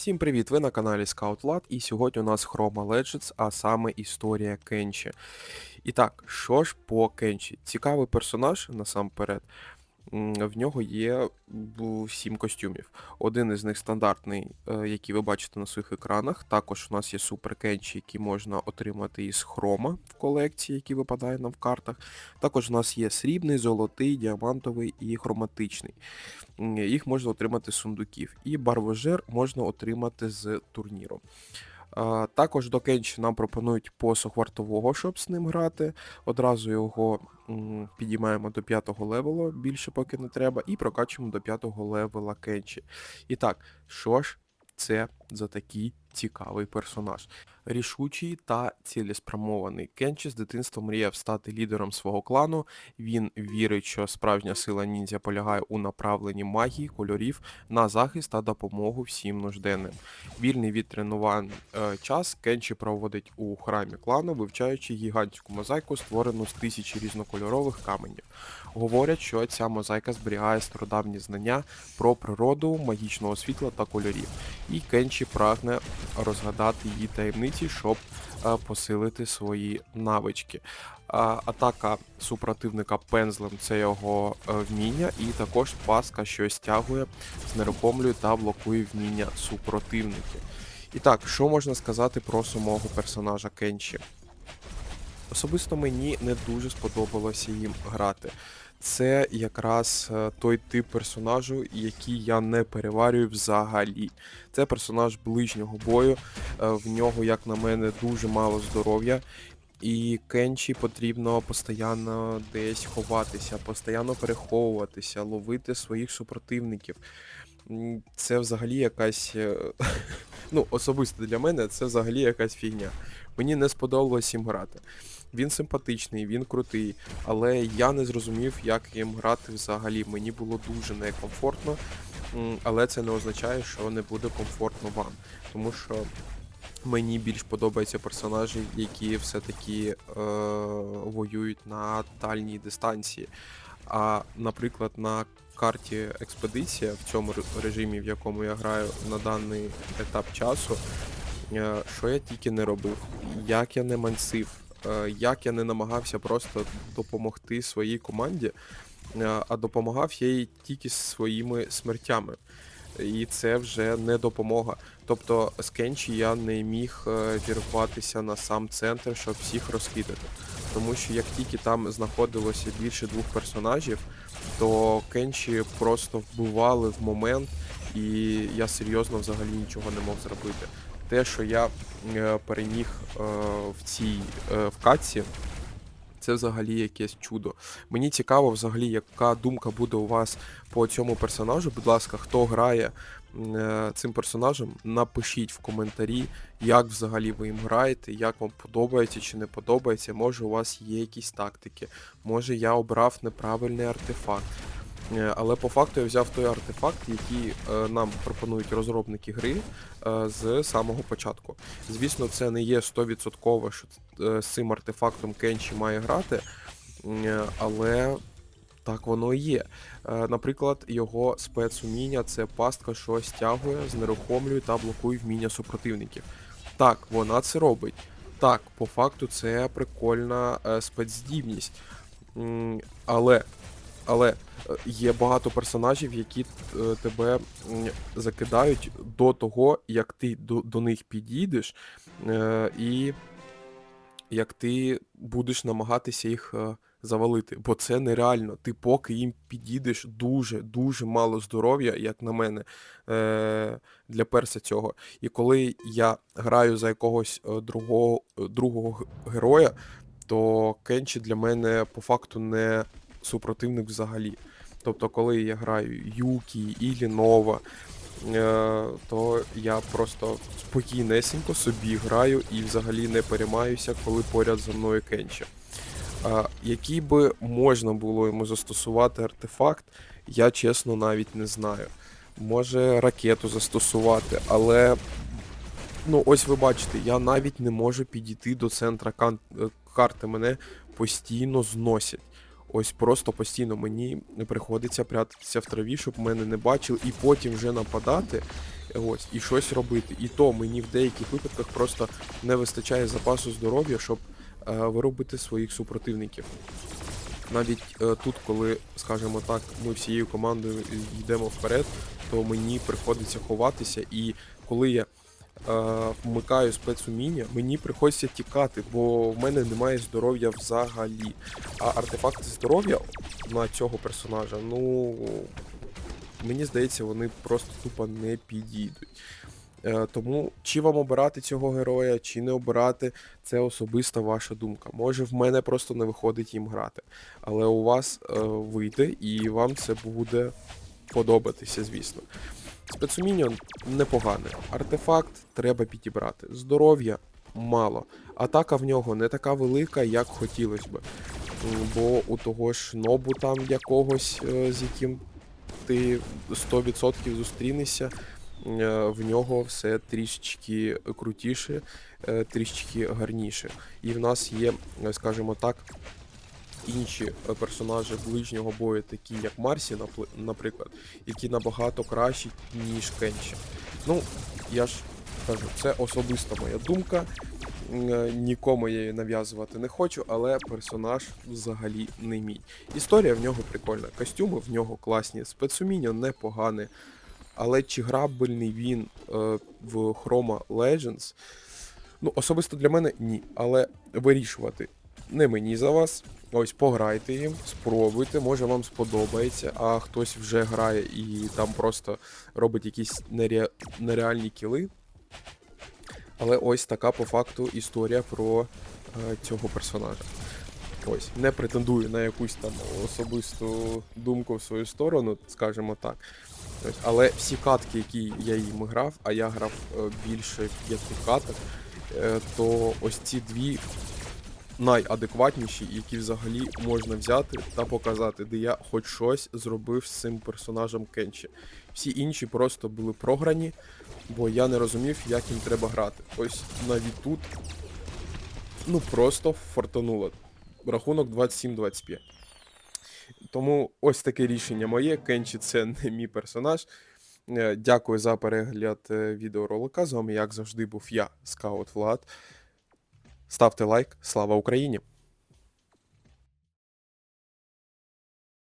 Всім привіт! Ви на каналі ScoutLad і сьогодні у нас Chroma Legends, а саме історія Кенчі. І так, що ж по Кенчі? Цікавий персонаж насамперед. В нього є сім костюмів. Один із них стандартний, е, який ви бачите на своїх екранах. Також у нас є супер Кенчі, які можна отримати із хрома в колекції, які випадає нам в картах. Також у нас є срібний, золотий, діамантовий і хроматичний. Їх можна отримати з сундуків. І барвожер можна отримати з турніру. Також до Кенчі нам пропонують посох вартового, щоб з ним грати. Одразу його підіймаємо до 5 левелу, більше поки не треба, і прокачуємо до 5 левела Кенчі. І так, що ж це за такий цікавий персонаж? Рішучий та цілеспрямований. Кенчі з дитинства мріяв стати лідером свого клану. Він вірить, що справжня сила ніндзя полягає у направленні магії, кольорів на захист та допомогу всім нужденним. Вільний від тренувань е, час Кенчі проводить у храмі клану, вивчаючи гігантську мозаїку, створену з тисячі різнокольорових каменів. Говорять, що ця мозаїка зберігає стародавні знання про природу, магічного світла та кольорів. І Кенчі прагне розгадати її таємниці, щоб е, посилити свої навички. Атака супротивника пензлем це його е, вміння, і також паска, що стягує, знерухомлює та блокує вміння супротивників. І так, що можна сказати про самого персонажа Кенчі? Особисто мені не дуже сподобалося їм грати. Це якраз е, той тип персонажу, який я не переварюю взагалі. Це персонаж ближнього бою, е, в нього, як на мене, дуже мало здоров'я. І Кенчі потрібно постійно десь ховатися, постійно переховуватися, ловити своїх супротивників. Це взагалі якась. е, Ну, особисто для мене це взагалі якась фігня. Мені не сподобалось їм грати. Він симпатичний, він крутий, але я не зрозумів, як їм грати взагалі. Мені було дуже некомфортно, але це не означає, що не буде комфортно вам. Тому що мені більш подобаються персонажі, які все-таки е, воюють на дальній дистанції. А, наприклад, на карті Експедиція в цьому режимі, в якому я граю на даний етап часу, е, що я тільки не робив, як я не мансив, як я не намагався просто допомогти своїй команді, е, а допомагав я їй тільки своїми смертями. І це вже не допомога. Тобто з Кенчі я не міг е, вірватися на сам центр, щоб всіх розкидати. Тому що як тільки там знаходилося більше двох персонажів, то Кенчі просто вбивали в момент, і я серйозно взагалі нічого не мог зробити. Те, що я е, переміг е, в цій е, в катці, це взагалі якесь чудо. Мені цікаво, взагалі, яка думка буде у вас по цьому персонажу. Будь ласка, хто грає цим персонажем, напишіть в коментарі, як взагалі ви їм граєте, як вам подобається чи не подобається. Може, у вас є якісь тактики, може я обрав неправильний артефакт. Е, Але по факту я взяв той артефакт, який е, нам пропонують розробники гри е, з самого початку. Звісно, це не є 100% що з цим артефактом Кенчі має грати, але так воно і є. Наприклад, його спецуміння це пастка, що стягує, знерухомлює та блокує вміння супротивників. Так, вона це робить. Так, по факту це прикольна спецздібність. Але, але е, є багато персонажів, які е, тебе закидають до того, як ти до, до них підійдеш, е, і як ти будеш намагатися їх завалити. Бо це нереально. Ти поки їм підійдеш дуже, дуже мало здоров'я, як на мене, для перса цього. І коли я граю за якогось другого, другого героя, то Кенчі для мене по факту не супротивник взагалі. Тобто, коли я граю Юкі і Нова, е, то я просто спокійнесенько собі граю і взагалі не переймаюся, коли поряд за мною Кенчі. Який би можна було йому застосувати артефакт, я чесно навіть не знаю. Може ракету застосувати, але ну ось ви бачите, я навіть не можу підійти до центра кан- е, карти. Мене постійно зносять. Ось просто постійно мені приходиться прятатися в траві, щоб мене не бачили, і потім вже нападати. Ось, і щось робити. І то мені в деяких випадках просто не вистачає запасу здоров'я, щоб е, виробити своїх супротивників. Навіть е, тут, коли, скажімо так, ми всією командою йдемо вперед, то мені приходиться ховатися, і коли я вмикаю спецуміння, мені приходиться тікати, бо в мене немає здоров'я взагалі. А артефакти здоров'я на цього персонажа, ну мені здається, вони просто тупо не підійдуть. Е, тому чи вам обирати цього героя, чи не обирати, це особиста ваша думка. Може, в мене просто не виходить їм грати. Але у вас е, вийде і вам це буде подобатися, звісно. Спецуміньон непогане. Артефакт треба підібрати. Здоров'я мало. Атака в нього не така велика, як хотілося. М, Бо у того ж нобу там якогось, е, з яким ти 100% зустрінешся, е, в нього все трішечки крутіше, е, трішечки гарніше. І в нас є, скажімо так, інші е, персонажі ближнього бою, такі як Марсі, наприклад, які набагато кращі, ніж Кенчі. Ну, я ж кажу, це особиста моя думка. Е, Нікому я її нав'язувати не хочу, але персонаж взагалі не мій. Історія в нього прикольна, костюми в нього класні, спецуміння непогане. Але чи грабельний він е, в Chroma Legends? Ну, особисто для мене ні. Але вирішувати не мені за вас. Ось пограйте їм, спробуйте, може вам сподобається, а хтось вже грає і там просто робить якісь нере... нереальні кіли. Але ось така по факту історія про е, цього персонажа. Ось, не претендую на якусь там особисту думку в свою сторону, скажімо так. Ось, але всі катки, які я їм грав, а я грав е, більше п'яти каток, е, то ось ці дві найадекватніші, які взагалі можна взяти та показати, де я хоч щось зробив з цим персонажем Кенчі. Всі інші просто були програні, бо я не розумів, як їм треба грати. Ось навіть тут ну просто фортануло. Рахунок 27-25. Тому ось таке рішення моє. Кенчі це не мій персонаж. Е, Дякую за перегляд е, відеоролика. З вами, як завжди, був я, Скаут Влад. Ставте лайк. Слава Україні!